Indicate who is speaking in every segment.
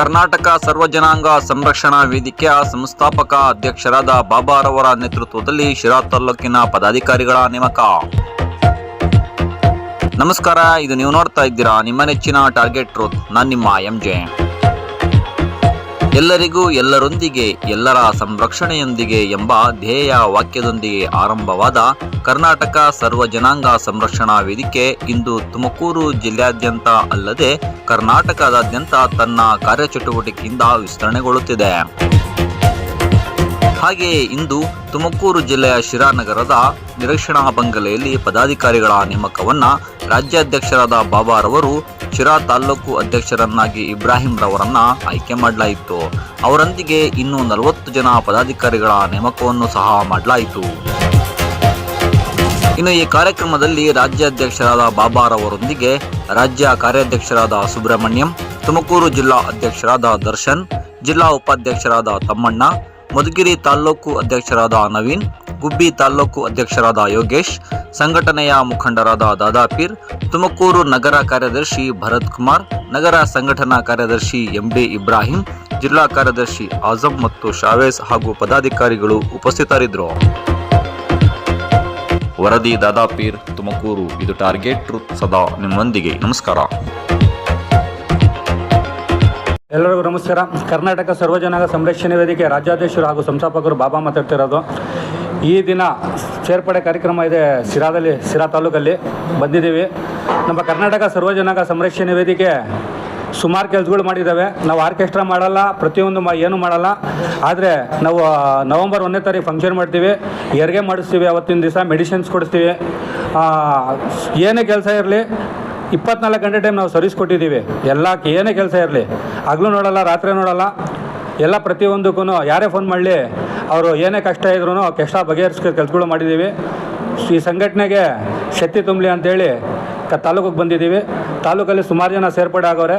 Speaker 1: ಕರ್ನಾಟಕ ಸರ್ವ ಜನಾಂಗ ಸಂರಕ್ಷಣಾ ವೇದಿಕೆಯ ಸಂಸ್ಥಾಪಕ ಅಧ್ಯಕ್ಷರಾದ ಬಾಬಾರವರ ನೇತೃತ್ವದಲ್ಲಿ ಶಿರಾ ತಾಲೂಕಿನ ಪದಾಧಿಕಾರಿಗಳ ನೇಮಕ. ನಮಸ್ಕಾರ, ಇದು ನೀವು ನೋಡ್ತಾ ಇದ್ದೀರಾ ನಿಮ್ಮ ನೆಚ್ಚಿನ ಟಾರ್ಗೆಟ್ ಟ್ರೂತ್ ನಾನು ನಿಮ್ಮ ಎಂ ಜೆ ಎಲ್ಲರಿಗೂ ಎಲ್ಲರೊಂದಿಗೆ, ಎಲ್ಲರ ಸಂರಕ್ಷಣೆಯೊಂದಿಗೆ ಎಂಬ ಧ್ಯೇಯ ವಾಕ್ಯದೊಂದಿಗೆ ಆರಂಭವಾದ ಕರ್ನಾಟಕ ಸರ್ವ ಜನಾಂಗ ಸಂರಕ್ಷಣಾ ವೇದಿಕೆ ಇಂದು ತುಮಕೂರು ಜಿಲ್ಲಾದ್ಯಂತ ಅಲ್ಲದೆ ಕರ್ನಾಟಕದಾದ್ಯಂತ ತನ್ನ ಕಾರ್ಯಚಟುವಟಿಕೆಯಿಂದ ವಿಸ್ತರಣೆಗೊಳ್ಳುತ್ತಿದೆ. ಹಾಗೆಯೇ ಇಂದು ತುಮಕೂರು ಜಿಲ್ಲೆಯ ಶಿರಾನಗರದ ನಿರೀಕ್ಷಣಾ ಬಂಗಲೆಯಲ್ಲಿ ಪದಾಧಿಕಾರಿಗಳ ನೇಮಕವನ್ನ ರಾಜ್ಯಾಧ್ಯಕ್ಷರಾದ ಬಾಬಾರವರು ಶಿರಾ ತಾಲ್ಲೂಕು ಅಧ್ಯಕ್ಷರನ್ನಾಗಿ ಇಬ್ರಾಹಿಂ ರವರನ್ನ ಆಯ್ಕೆ ಮಾಡಲಾಯಿತು. ಅವರೊಂದಿಗೆ ಇನ್ನೂ ನಲವತ್ತು ಜನ ಪದಾಧಿಕಾರಿಗಳ ನೇಮಕವನ್ನು ಸಹ ಮಾಡಲಾಯಿತು. ಇನ್ನು ಈ ಕಾರ್ಯಕ್ರಮದಲ್ಲಿ ರಾಜ್ಯಾಧ್ಯಕ್ಷರಾದ ಬಾಬಾರವರೊಂದಿಗೆ ರಾಜ್ಯ ಕಾರ್ಯಾಧ್ಯಕ್ಷರಾದ ಸುಬ್ರಹ್ಮಣ್ಯಂ, ತುಮಕೂರು ಜಿಲ್ಲಾ ಅಧ್ಯಕ್ಷರಾದ ದರ್ಶನ್, ಜಿಲ್ಲಾ ಉಪಾಧ್ಯಕ್ಷರಾದ ತಮ್ಮಣ್ಣ ಮಧುಗಿರಿ ತಾಲ್ಲೂಕು ಅಧ್ಯಕ್ಷರಾದ ನವೀನ್, ಗುಬ್ಬಿ ತಾಲ್ಲೂಕು ಅಧ್ಯಕ್ಷರಾದ ಯೋಗೇಶ್, ಸಂಘಟನೆಯ ಮುಖಂಡರಾದ ದಾದಾಪೀರ್, ತುಮಕೂರು ನಗರ ಕಾರ್ಯದರ್ಶಿ ಭರತ್ ಕುಮಾರ್, ನಗರ ಸಂಘಟನಾ ಕಾರ್ಯದರ್ಶಿ ಎಂಡಿ ಇಬ್ರಾಹಿಂ, ಜಿಲ್ಲಾ ಕಾರ್ಯದರ್ಶಿ ಆಜಂ ಮತ್ತು ಶಾವೇಸ್ ಹಾಗೂ ಪದಾಧಿಕಾರಿಗಳು ಉಪಸ್ಥಿತರಿದ್ದರು. ವರದಿ ದಾದಾಪೀರ್, ತುಮಕೂರು. ಇದು ಟಾರ್ಗೆಟ್ ಸದಾ ನಿಮ್ಮೊಂದಿಗೆ. ನಮಸ್ಕಾರ.
Speaker 2: ಎಲ್ಲರಿಗೂ ನಮಸ್ಕಾರ. ಕರ್ನಾಟಕ ಸರ್ವಜನಾಂಗ ಸಂರಕ್ಷಣೆ ವೇದಿಕೆ ರಾಜ್ಯಾಧ್ಯಕ್ಷರು ಹಾಗೂ ಸಂಸ್ಥಾಪಕರು ಬಾಬಾ ಮಾತಾಡ್ತಿರೋದು. ಈ ದಿನ ಸೇರ್ಪಡೆ ಕಾರ್ಯಕ್ರಮ ಇದೆ ಸಿರಾದಲ್ಲಿ ಸಿರಾ ತಾಲೂಕಲ್ಲಿ ಬಂದಿದ್ದೀವಿ. ನಮ್ಮ ಕರ್ನಾಟಕ ಸರ್ವಜನಾಂಗ ಸಂರಕ್ಷಣೆ ವೇದಿಕೆ ಸುಮಾರು ಕೆಲಸಗಳು ಮಾಡಿದ್ದಾವೆ. ನಾವು ಆರ್ಕೆಸ್ಟ್ರಾ ಮಾಡಲ್ಲ, ಪ್ರತಿಯೊಂದು ಮಾ, ಏನು ಮಾಡಲ್ಲ. ಆದರೆ ನಾವು ನವಂಬರ್ ಒಂದನೇ ತಾರೀಕು ಫಂಕ್ಷನ್ ಮಾಡ್ತೀವಿ. ಹೆರಿಗೆ ಮಾಡಿಸ್ತೀವಿ, ಅವತ್ತಿನ ದಿವಸ ಮೆಡಿಸಿನ್ಸ್ ಕೊಡಿಸ್ತೀವಿ. ಏನೇ ಕೆಲಸ ಇರಲಿ ಇಪ್ಪತ್ನಾಲ್ಕು ಗಂಟೆ ಟೈಮ್ ನಾವು ಸರ್ವಿಸ್ ಕೊಟ್ಟಿದ್ದೀವಿ. ಎಲ್ಲ ಏನೇ ಕೆಲಸ ಇರಲಿ. ಹಗಲು ನೋಡಲ್ಲ, ರಾತ್ರಿ ನೋಡಲ್ಲ. ಎಲ್ಲ ಪ್ರತಿಯೊಂದಕ್ಕೂ ಯಾರೇ ಫೋನ್ ಮಾಡಲಿ, ಅವರು ಏನೇ ಕಷ್ಟ ಇದ್ರೂ ಕಷ್ಟ ಬಗೆಹರಿಸ್ಕೊ, ಕೆಲಸಗಳು ಮಾಡಿದ್ದೀವಿ. ಈ ಸಂಘಟನೆಗೆ ಶಕ್ತಿ ತುಂಬಲಿ ಅಂತೇಳಿ ತಾಲೂಕಿಗೆ ಬಂದಿದ್ದೀವಿ. ತಾಲೂಕಲ್ಲಿ ಸುಮಾರು ಜನ ಸೇರ್ಪಡೆ ಆಗೋರೆ.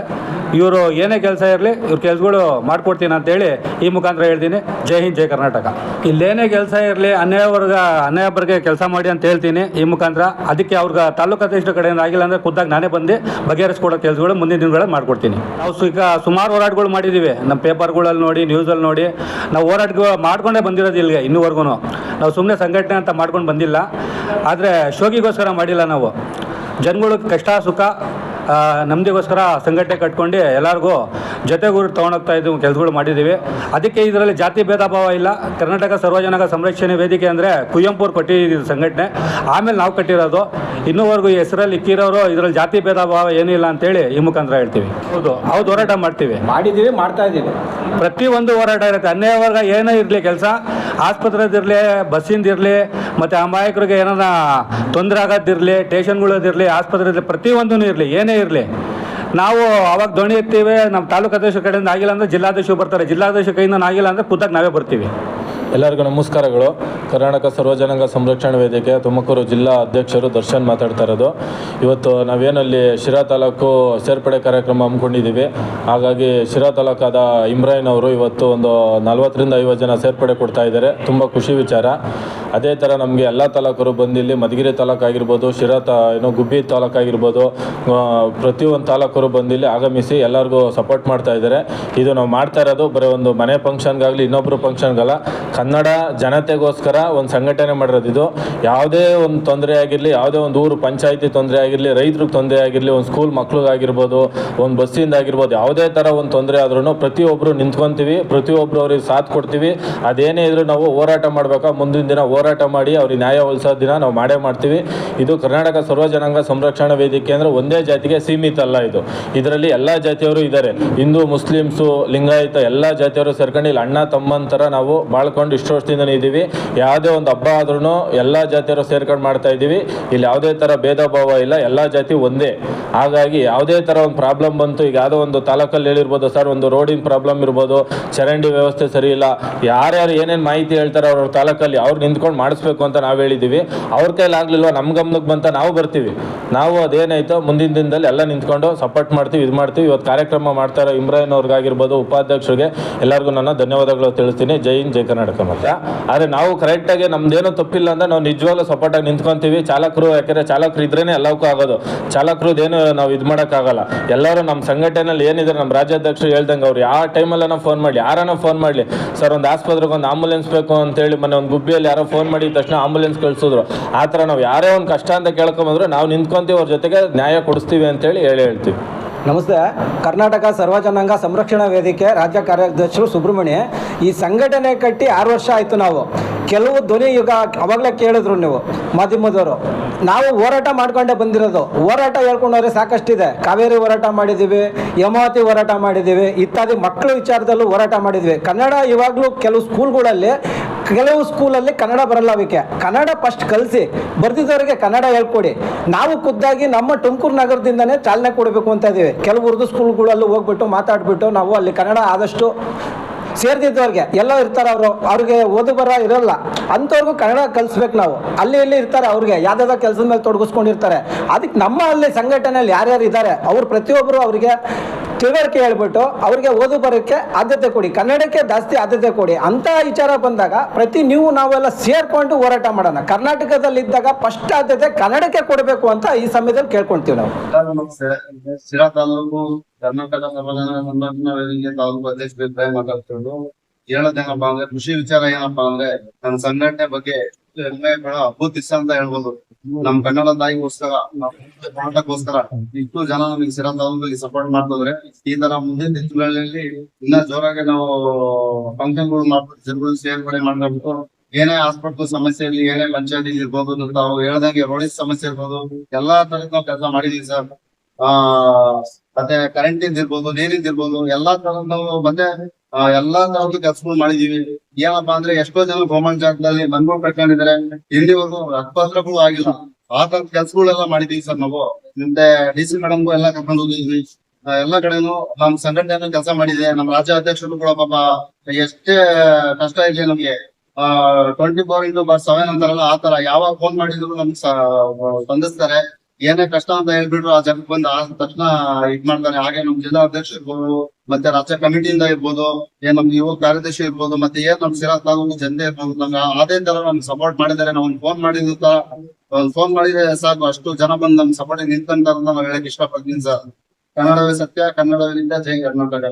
Speaker 2: ಇವರು ಏನೇ ಕೆಲಸ ಇರಲಿ, ಇವ್ರ ಕೆಲಸಗಳು ಮಾಡ್ಕೊಡ್ತೀನಿ ಅಂತೇಳಿ ಈ ಮುಖಾಂತರ ಹೇಳ್ತೀನಿ. ಜೈ ಹಿಂದ್, ಜೈ ಕರ್ನಾಟಕ. ಇಲ್ಲೇನೇ ಕೆಲಸ ಇರಲಿ, ಅನ್ಯಾಯ ವರ್ಗ ಅನ್ಯಾಯ ವರ್ಗ ಕೆಲಸ ಮಾಡಿ ಅಂತ ಹೇಳ್ತೀನಿ ಈ ಮುಖಾಂತರ. ಅದಕ್ಕೆ ಅವ್ರಿಗೆ ತಾಲೂಕು ಅಧ್ಯಕ್ಷರ ಕಡೆಯಿಂದ ಆಗಿಲ್ಲ ಅಂದರೆ ಖುದ್ದಾಗ ನಾನೇ ಬಂದು ಬಗೆಹರಿಸ್ಕೊಡೋ ಕೆಲಸಗಳು ಮುಂದಿನ ದಿನಗಳಲ್ಲಿ ಮಾಡ್ಕೊಡ್ತೀನಿ. ನಾವು ಈಗ ಸುಮಾರು ಹೋರಾಟಗಳು ಮಾಡಿದ್ದೀವಿ ನಮ್ಮ ಪೇಪರ್ಗಳಲ್ಲಿ ನೋಡಿ, ನ್ಯೂಸಲ್ಲಿ ನೋಡಿ. ನಾವು ಹೋರಾಟ ಮಾಡ್ಕೊಂಡೇ ಬಂದಿರೋದು ಇಲ್ಲಿಗೆ ಇನ್ನೂವರೆಗೂ ನಾವು ಸುಮ್ಮನೆ ಸಂಘಟನೆ ಅಂತ ಮಾಡ್ಕೊಂಡು ಬಂದಿಲ್ಲ. ಆದರೆ ಶೋಗಿಗೋಸ್ಕರ ಮಾಡಿಲ್ಲ ನಾವು. ಜನಗಳು ಕಷ್ಟ, ಸುಖ ನೆಮ್ಮದಿಗೋಸ್ಕರ ಸಂಘಟನೆ ಕಟ್ಕೊಂಡು ಎಲ್ಲರಿಗೂ ಜೊತೆಗೂರು ತೊಗೊಂಡೋಗ್ತಾ ಇದ್ದು ಕೆಲಸಗಳು ಮಾಡಿದ್ದೀವಿ. ಅದಕ್ಕೆ ಇದರಲ್ಲಿ ಜಾತಿ ಭೇದ ಭಾವ ಇಲ್ಲ. ಕರ್ನಾಟಕ ಸರ್ವಜನಕ ಸಂರಕ್ಷಣೆ ವೇದಿಕೆ ಅಂದರೆ ಕುವೆಂಪುರ ಪಟ್ಟಿ ಕಟ್ಟಿದ್ದು ಸಂಘಟನೆ. ಆಮೇಲೆ ನಾವು ಕಟ್ಟಿರೋದು. ಇನ್ನೂವರೆಗೂ ಹೆಸರಲ್ಲಿ ಇಕ್ಕಿರೋರು ಇದರಲ್ಲಿ ಜಾತಿ ಭೇದ ಭಾವ ಏನಿಲ್ಲ ಅಂತೇಳಿ ಈ ಮುಖಾಂತರ ಹೇಳ್ತೀವಿ. ಹೌದು. ಹೌದು ಹೋರಾಟ ಮಾಡ್ತೀವಿ.
Speaker 3: ಮಾಡಿದ್ದೀವಿ ಮಾಡ್ತಾ ಇದ್ದೀವಿ.
Speaker 2: ಪ್ರತಿಯೊಂದು ಹೋರಾಟ ಇರುತ್ತೆ. ಅನ್ಯವರ್ಗ ಏನೇ ಇರಲಿ ಕೆಲಸ. ಆಸ್ಪತ್ರೆದಿರಲಿ ಬಸ್ಸಿಂದಿರಲಿ ಮತ್ತು ಅಮಾಯಕರಿಗೆ ಏನಾರ ತೊಂದರೆ ಆಗೋದಿರಲಿ ಟೇಷನ್ಗಳದಿರಲಿ ಆಸ್ಪತ್ರೆ ಪ್ರತಿಯೊಂದೂ ಇರಲಿ, ಏನೇ ಇರಲಿ, ನಾವು ಅವಾಗ ಧ್ವನಿ ಎತ್ತೀವಿ, ನಮ್ಮ ತಾಲೂಕು ಅಧ್ಯಕ್ಷ ಕಡೆಯಿಂದ ಆಗಿಲ್ಲ ಅಂದರೆ ಜಿಲ್ಲಾಧ್ಯಕ್ಷರು ಬರ್ತಾರೆ. ಜಿಲ್ಲಾಧ್ಯಕ್ಷ ಕೈಯಿಂದ ಆಗಿಲ್ಲ ಅಂದರೆ ಖುದ್ದಾಗಿ ನಾವೇ ಬರ್ತೀವಿ.
Speaker 3: ಎಲ್ಲರಿಗೂ ನಮಸ್ಕಾರಗಳು. ಕರ್ನಾಟಕ ಸರ್ವಜನಾಂಗ ಸಂರಕ್ಷಣಾ ವೇದಿಕೆ ತುಮಕೂರು ಜಿಲ್ಲಾ ಅಧ್ಯಕ್ಷರು ದರ್ಶನ್ ಮಾತಾಡ್ತಾ ಇರೋದು. ಇವತ್ತು ನಾವೇನಲ್ಲಿ ಶಿರಾ ತಾಲೂಕು ಸೇರ್ಪಡೆ ಕಾರ್ಯಕ್ರಮ ಹಮ್ಮಿಕೊಂಡಿದ್ದೀವಿ. ಹಾಗಾಗಿ ಶಿರಾ ತಾಲೂಕಾದ ಇಮ್ರಾನ್ ಅವರು ಇವತ್ತು ಒಂದು ನಲವತ್ತರಿಂದ ಐವತ್ತು ಜನ ಸೇರ್ಪಡೆ ಕೊಡ್ತಾ ಇದ್ದಾರೆ. ತುಂಬ ಖುಷಿ ವಿಚಾರ. ಅದೇ ಥರ ನಮಗೆ ಎಲ್ಲ ತಾಲೂಕರು ಬಂದಿಲ್ಲಿ ಮಧುಗಿರಿ ತಾಲೂಕು ಆಗಿರ್ಬೋದು, ಶಿರಾ ತಾ, ಏನು ಗುಬ್ಬಿ ತಾಲೂಕು ಆಗಿರ್ಬೋದು ಪ್ರತಿಯೊಂದು ತಾಲೂಕರು ಬಂದಿಲ್ಲಿ ಆಗಮಿಸಿ ಎಲ್ಲರಿಗೂ ಸಪೋರ್ಟ್ ಮಾಡ್ತಾ ಇದ್ದಾರೆ. ಇದು ನಾವು ಮಾಡ್ತಾ ಇರೋದು ಬರೀ ಒಂದು ಮನೆ ಫಂಕ್ಷನ್ಗಾಗಲಿ ಇನ್ನೊಬ್ಬರು ಫಂಕ್ಷನ್ಗಲ್ಲ ಕನ್ನಡ ಜನತೆಗೋಸ್ಕರ ಒಂದು ಸಂಘಟನೆ ಮಾಡಿರೋದು ಇದು. ಯಾವುದೇ ಒಂದು ತೊಂದರೆ ಆಗಿರಲಿ, ಯಾವುದೇ ಒಂದು ಊರು ಪಂಚಾಯಿತಿ ತೊಂದರೆ ಆಗಿರಲಿ ರೈತರಿಗೆ ತೊಂದರೆ ಆಗಿರಲಿ, ಒಂದು ಸ್ಕೂಲ್ ಮಕ್ಳಿಗಾಗಿರ್ಬೋದು, ಒಂದು ಬಸ್ಸಿಂದ ಆಗಿರ್ಬೋದು, ಯಾವುದೇ ಥರ ಒಂದು ತೊಂದರೆ ಆದ್ರೂ ಪ್ರತಿಯೊಬ್ಬರು ನಿಂತ್ಕೊತೀವಿ ಪ್ರತಿಯೊಬ್ಬರು ಅವ್ರಿಗೆ ಸಾಥ್ ಕೊಡ್ತೀವಿ. ಅದೇನೇ ಇದ್ರೂ ನಾವು ಹೋರಾಟ ಮಾಡಬೇಕಾ? ಮುಂದಿನ ದಿನ ಹೋರಾಟ ಮಾಡಿ ಅವ್ರಿಗೆ ನ್ಯಾಯ ಒಲಿಸೋ ದಿನ ನಾವು ಮಾಡೇ ಮಾಡ್ತೀವಿ. ಇದು ಕರ್ನಾಟಕ ಸರ್ವಜನಾಂಗ ಸಂರಕ್ಷಣಾ ವೇದಿಕೆ ಅಂದರೆ ಒಂದೇ ಜಾತಿಗೆ ಸೀಮಿತ ಅಲ್ಲ ಇದು. ಇದರಲ್ಲಿ ಎಲ್ಲ ಜಾತಿಯವರು ಇದ್ದಾರೆ. ಹಿಂದೂ, ಮುಸ್ಲಿಮ್ಸು, ಲಿಂಗಾಯತ ಎಲ್ಲ ಜಾತಿಯವರು ಸೇರ್ಕೊಂಡು ಇಲ್ಲಿ ಅಣ್ಣ, ತಮ್ಮಂತರ ನಾವು ಬಾಳ್ಕೊಂಡು ಇಷ್ಟು ವರ್ಷದಿಂದನೇ ಇದ್ದೀವಿ. ಯಾವುದೇ ಒಂದು ಹಬ್ಬ ಆದ್ರೂ ಎಲ್ಲ ಜಾತಿಯವರು ಸೇರ್ಕೊಂಡು ಮಾಡ್ತಾ ಇದ್ದೀವಿ. ಇಲ್ಲಿ ಯಾವುದೇ ಥರ ಭೇದ ಭಾವ ಇಲ್ಲ. ಎಲ್ಲ ಜಾತಿ ಒಂದೇ. ಹಾಗಾಗಿ ಯಾವುದೇ ಥರ ಒಂದು ಪ್ರಾಬ್ಲಮ್ ಬಂತು, ಈಗ ಯಾವುದೋ ಒಂದು ತಾಲೂಕಲ್ಲಿ ಹೇಳಿರ್ಬೋದು, ಸರ್, ಒಂದು ರೋಡಿನ ಪ್ರಾಬ್ಲಮ್ ಇರ್ಬೋದು, ಚರಂಡಿ ವ್ಯವಸ್ಥೆ ಸರಿ ಇಲ್ಲ. ಯಾರ್ಯಾರು ಏನೇನು ಮಾಹಿತಿ ಹೇಳ್ತಾರೆ ಅವ್ರ ತಾಲೂಕಲ್ಲಿ ಅವ್ರು ನಿಂತ್ಕೊಂಡು ಮಾಡಿಸ್ಬೇಕು ಅಂತ ನಾವು ಹೇಳಿದ್ದೀವಿ. ಅವ್ರ ಕೈಲಿ ಆಗಲಿಲ್ವ? ನಮ್ಮ ಗಮನಕ್ಕೆ ಬಂತ ನಾವು ಬರ್ತೀವಿ. ನಾವು ಅದೇನಾಯ್ತು ಮುಂದಿನ ದಿನದಲ್ಲಿ ಎಲ್ಲ ನಿಂತ್ಕೊಂಡು ಸಪೋರ್ಟ್ ಮಾಡ್ತೀವಿ, ಇದು ಮಾಡ್ತೀವಿ. ಇವತ್ತು ಕಾರ್ಯಕ್ರಮ ಮಾಡ್ತಾರೋ ಇಮ್ರಾನ್ ಅವ್ರಿಗಾಗಿರ್ಬೋದು, ಉಪಾಧ್ಯಕ್ಷರಿಗೆ ಎಲ್ಲರಿಗೂ ನನ್ನ ಧನ್ಯವಾದಗಳು ತಿಳಿಸ್ತೀನಿ. ಜೈ ಹಿಂದ್, ಜೈ ಕರ್ನಾಟಕ. ಮಾಡ್ಕೊಂಬತ್ತೆ ಆದರೆ ನಾವು ಕರೆಕ್ಟಾಗಿ ನಮ್ದೇನೋ ತಪ್ಪಿಲ್ಲ ಅಂದ್ರೆ ನಾವು ನಿಜವಾಗ್ಲೂ ಸಪೋರ್ಟಾಗಿ ನಿಂತ್ಕೊಂತೀವಿ. ಚಾಲಕರು, ಯಾಕಂದರೆ ಚಾಲಕರು ಇದ್ರೇನೆ ಎಲ್ಲವಕ್ಕೂ ಆಗೋದು. ಚಾಲಕರದ್ದೇನು ನಾವು ಇದು ಆಗಲ್ಲ ಎಲ್ಲರೂ ನಮ್ಮ ಸಂಘಟನೆಯಲ್ಲಿ ಏನಿದ್ರೆ ನಮ್ಮ ರಾಜ್ಯಾಧ್ಯಕ್ಷರು ಹೇಳ್ದಂಗೆ ಅವ್ರು ಯಾವ ಟೈಮಲ್ಲನ ಫೋನ್ ಮಾಡಿ ಯಾರನ್ನ ಫೋನ್ ಮಾಡಲಿ. ಸರ್, ಒಂದು ಆಸ್ಪತ್ರೆಗೆ ಒಂದು ಆಂಬುಲೆನ್ಸ್ ಬೇಕು ಅಂತೇಳಿ ಮೊನ್ನೆ ಒಂದು ಗುಬ್ಬಿಯಲ್ಲಿ ಯಾರೋ ಫೋನ್ ಮಾಡಿದ ತಕ್ಷಣ ಆಂಬುಲೆನ್ಸ್ ಕಳಿಸಿದ್ರು. ಆ ಥರ ನಾವು ಯಾರೇ ಒಂದು ಕಷ್ಟ ಅಂತ ಕೇಳ್ಕೊಂಬಂದ್ರು ನಾವು ನಿಂತ್ಕೊಂತೀವಿ, ಅವ್ರ ಜೊತೆಗೆ ನ್ಯಾಯ ಕೊಡಿಸ್ತೀವಿ ಅಂತೇಳಿ ಹೇಳಿ ಹೇಳ್ತೀವಿ.
Speaker 4: ನಮಸ್ತೆ. ಕರ್ನಾಟಕ ಸರ್ವಜನಾಂಗ ಸಂರಕ್ಷಣಾ ವೇದಿಕೆ ರಾಜ್ಯ ಕಾರ್ಯಾಧ್ಯಕ್ಷರು ಸುಬ್ರಹ್ಮಣ್ಯ, ಈ ಸಂಘಟನೆ ಕಟ್ಟಿ ಆರು ವರ್ಷ ಆಯಿತು ನಾವು. ಕೆಲವು ಧ್ವನಿ ಈಗ ಅವಾಗಲೇ ಕೇಳಿದ್ರು ನೀವು, ಮಾಧ್ಯಮದವರು. ನಾವು ಹೋರಾಟ ಮಾಡ್ಕೊಂಡೇ ಬಂದಿರೋದು. ಹೋರಾಟ ಹೇಳ್ಕೊಂಡವ್ರೆ ಸಾಕಷ್ಟಿದೆ. ಕಾವೇರಿ ಹೋರಾಟ ಮಾಡಿದ್ದೀವಿ ಯಮಾವತಿ ಹೋರಾಟ ಮಾಡಿದ್ದೀವಿ, ಇತ್ಯಾದಿ ಮಕ್ಕಳ ವಿಚಾರದಲ್ಲೂ ಹೋರಾಟ ಮಾಡಿದ್ವಿ. ಕನ್ನಡ ಇವಾಗಲೂ ಕೆಲವು ಸ್ಕೂಲ್ಗಳಲ್ಲಿ, ಕೆಲವು ಸ್ಕೂಲಲ್ಲಿ ಕನ್ನಡ ಬರಲ್ಲ ಅವಕ್ಕೆ. ಕನ್ನಡ ಫಸ್ಟ್ ಕಲಿಸಿ, ಬರ್ದಿದ್ದವರಿಗೆ ಕನ್ನಡ ಹೇಳ್ಕೊಡಿ. ನಾವು ಖುದ್ದಾಗಿ ನಮ್ಮ ತುಮಕೂರು ನಗರದಿಂದನೇ ಚಾಲನೆ ಕೊಡಬೇಕು ಅಂತ ಇದೀವಿ. ಕೆಲವು ಉರ್ದು ಸ್ಕೂಲ್ಗಳಲ್ಲೂ ಹೋಗ್ಬಿಟ್ಟು ಮಾತಾಡ್ಬಿಟ್ಟು ನಾವು ಅಲ್ಲಿ ಕನ್ನಡ ಆದಷ್ಟು ಸೇರ್ದಿದ್ದವ್ರಿಗೆ ಎಲ್ಲ ಇರ್ತಾರೆ ಅವರು. ಅವ್ರಿಗೆ ಓದು ಬರ ಇರಲ್ಲ. ಅಂಥವ್ರಿಗೂ ಕನ್ನಡ ಕಲಿಸ್ಬೇಕು ನಾವು. ಅಲ್ಲಿ ಇಲ್ಲಿ ಇರ್ತಾರೆ ಅವ್ರಿಗೆ. ಯಾವ್ದಾವ್ದೋ ಕೆಲಸದ ಮೇಲೆ ತೊಡಗಿಸ್ಕೊಂಡಿರ್ತಾರೆ. ಅದಕ್ಕೆ ನಮ್ಮ ಅಲ್ಲಿ ಸಂಘಟನೆಯಲ್ಲಿ ಯಾರ್ಯಾರು ಇದ್ದಾರೆ, ಅವ್ರು ಪ್ರತಿಯೊಬ್ಬರು ಅವರಿಗೆ ತಿಳುವಳಿಕೆ ಹೇಳ್ಬಿಟ್ಟು ಅವ್ರಿಗೆ ಓದು ಬರೋಕ್ಕೆ ಆದ್ಯತೆ ಕೊಡಿ. ಕನ್ನಡಕ್ಕೆ ಜಾಸ್ತಿ ಆದ್ಯತೆ ಕೊಡಿ. ಅಂತ ವಿಚಾರ ಬಂದಾಗ ಪ್ರತಿ ನೀವು ನಾವೆಲ್ಲ ಸೇರ್ಕೊಂಡು ಹೋರಾಟ ಮಾಡೋಣ. ಕರ್ನಾಟಕದಲ್ಲಿ ಇದ್ದಾಗ ಫಸ್ಟ್ ಆದ್ಯತೆ ಕನ್ನಡಕ್ಕೆ ಕೊಡಬೇಕು ಅಂತ ಈ ಸಮಯದಲ್ಲಿ ಕೇಳ್ಕೊಂತೀವಿ ನಾವು.
Speaker 5: ತಾಲೂಕು ಕರ್ನಾಟಕ ವೇದಿಕೆ ತಾಲೂಕು ಅಧ್ಯಕ್ಷ ಮಾತಾಡ್ತಿರೋದು. ಅಂದ್ರೆ ಕೃಷಿ ವಿಚಾರ ಏನಪ್ಪಾ ಅಂದ್ರೆ ನನ್ನ ಸಂಘಟನೆ ಬಗ್ಗೆ ಹೆಮ್ಮೆ ಅದ್ಭುತ ಅಂತ ಹೇಳ್ಬೋದು. ನಮ್ ಕನ್ನಡ ತಾಯಿಗೋಸ್ಕರ ನಮ್ ಹೋರಾಟಕ್ಕೋಸ್ಕರ ಇಷ್ಟು ಜನ ನಮಗೆ ತಾಲೂಕಿಗೆ ಸಪೋರ್ಟ್ ಮಾಡ್ತಿದ್ರೆ. ಈ ತರ ಮುಂದಿನ ದಿನಗಳಲ್ಲಿ ಇನ್ನ ಜೋರಾಗಿ ನಾವು ಫಂಕ್ಷನ್ಗಳು ಮಾಡ್ಬಿಟ್ಟು ಜನಗಳು ಸೇರ್ಪಡೆ ಮಾಡ್ಬಿಟ್ಟು ಏನೇ ಹಾಸ್ಪಿಟಲ್ ಸಮಸ್ಯೆ ಇರ್ಲಿ, ಏನೇ ಪಂಚಾಯತಿ ಇರ್ಬೋದು ತಾವು ಹೇಳ್ದಂಗೆ ರೋಡಿ ಸಮಸ್ಯೆ ಇರ್ಬೋದು. ಎಲ್ಲಾ ತರದ ನಾವು ಕೆಲಸ ಮಾಡಿದೀವಿ ಸರ್. ಆ, ಮತ್ತೆ ಕರೆಂಟ್ ಇರ್ಬೋದು ನೀರಿಂದ ಇರ್ಬೋದು, ಎಲ್ಲಾ ತರದ ನಾವು ಮತ್ತೆ ಎಲ್ಲಾ ತರದ ಕೆಲಸಗಳು ಮಾಡಿದೀವಿ. ಏನಪ್ಪಾ ಅಂದ್ರೆ ಎಷ್ಟೋ ಜನ ಗೌರ್ಮೆಂಟ್ ಜಾಗದಲ್ಲಿ ಮನ್ಗಳು ಕಟ್ಕೊಂಡಿದ್ದಾರೆ ಇಲ್ಲಿವರೆಗೂ ಹಕ್ಕಪತ್ರಗಳು ಆಗಿಲ್ಲ. ಆ ತರದ ಕೆಲಸಗಳೆಲ್ಲ ಮಾಡಿದೀವಿ ಸರ್ ನಾವು. ಮುಂದೆ ಡಿ ಸಿ ಮೇಡಮ್ಗೂ ಎಲ್ಲ ಕರ್ಕೊಂಡು ಹೋಗಿದ್ವಿ. ಎಲ್ಲಾ ಕಡೆನೂ ನಮ್ ಸಂಘಟನೆ ಕೆಲಸ ಮಾಡಿದೆ. ನಮ್ಮ ರಾಜ್ಯ ಅಧ್ಯಕ್ಷರು ಕೂಡ ಪಾಪ ಎಷ್ಟೇ ಕಷ್ಟ ಇದೆ ನಮ್ಗೆ ಟ್ವೆಂಟಿ ಫೋರ್ ಇಂಟು ಬರ್ ಸೆವೆನ್ ಅಂತಾರಲ್ಲ, ಆ ತರ ಯಾವಾಗ ಫೋನ್ ಮಾಡಿದ್ರು ನಮ್ಗೆ ಸ್ಪಂದಿಸ್ತಾರೆ. ಏನೇ ಕಷ್ಟ ಅಂತ ಹೇಳ್ಬಿಟ್ರು ಆ ಜಾಗಕ್ಕೆ ಬಂದು ಆದ ತಕ್ಷಣ ಇದ್ ಮಾಡ್ತಾರೆ ಹಾಗೆ ನಮ್ ಜಿಲ್ಲಾ ಅಧ್ಯಕ್ಷ ಇರ್ಬೋದು ಮತ್ತೆ ರಾಜ್ಯ ಕಮಿಟಿಯಿಂದ ಇರ್ಬೋದು, ಏನ್ ನಮ್ಗೆ ಯುವ ಕಾರ್ಯದರ್ಶಿ ಇರ್ಬೋದು, ಮತ್ತೆ ಏನ್ ನಮ್ ಸಿರಾ ತಾಲೂಕು ಜನತೆ ಇರ್ಬೋದು, ನಮ್ಗೆ ಅದೇ ತರ ನಮ್ಗೆ ಸಪೋರ್ಟ್ ಮಾಡಿದ್ದಾರೆ. ನಾವು ಫೋನ್ ಮಾಡಿದ್ರು ಫೋನ್ ಮಾಡಿದ್ರೆ ಸಾಕು ಅಷ್ಟು ಜನ ಬಂದು ನಮ್ ಸಪೋರ್ಟ್ ನಿಂತ್ಕೊಂತಾರ ಅಂತ ನಾವ್ ಹೇಳಕ್ ಇಷ್ಟಪಡ್ತೀನಿ ಸರ್. ಕನ್ನಡವೇ ಸತ್ಯ, ಕನ್ನಡವೇ ಜೈ ಕರ್ನಾಟಕ.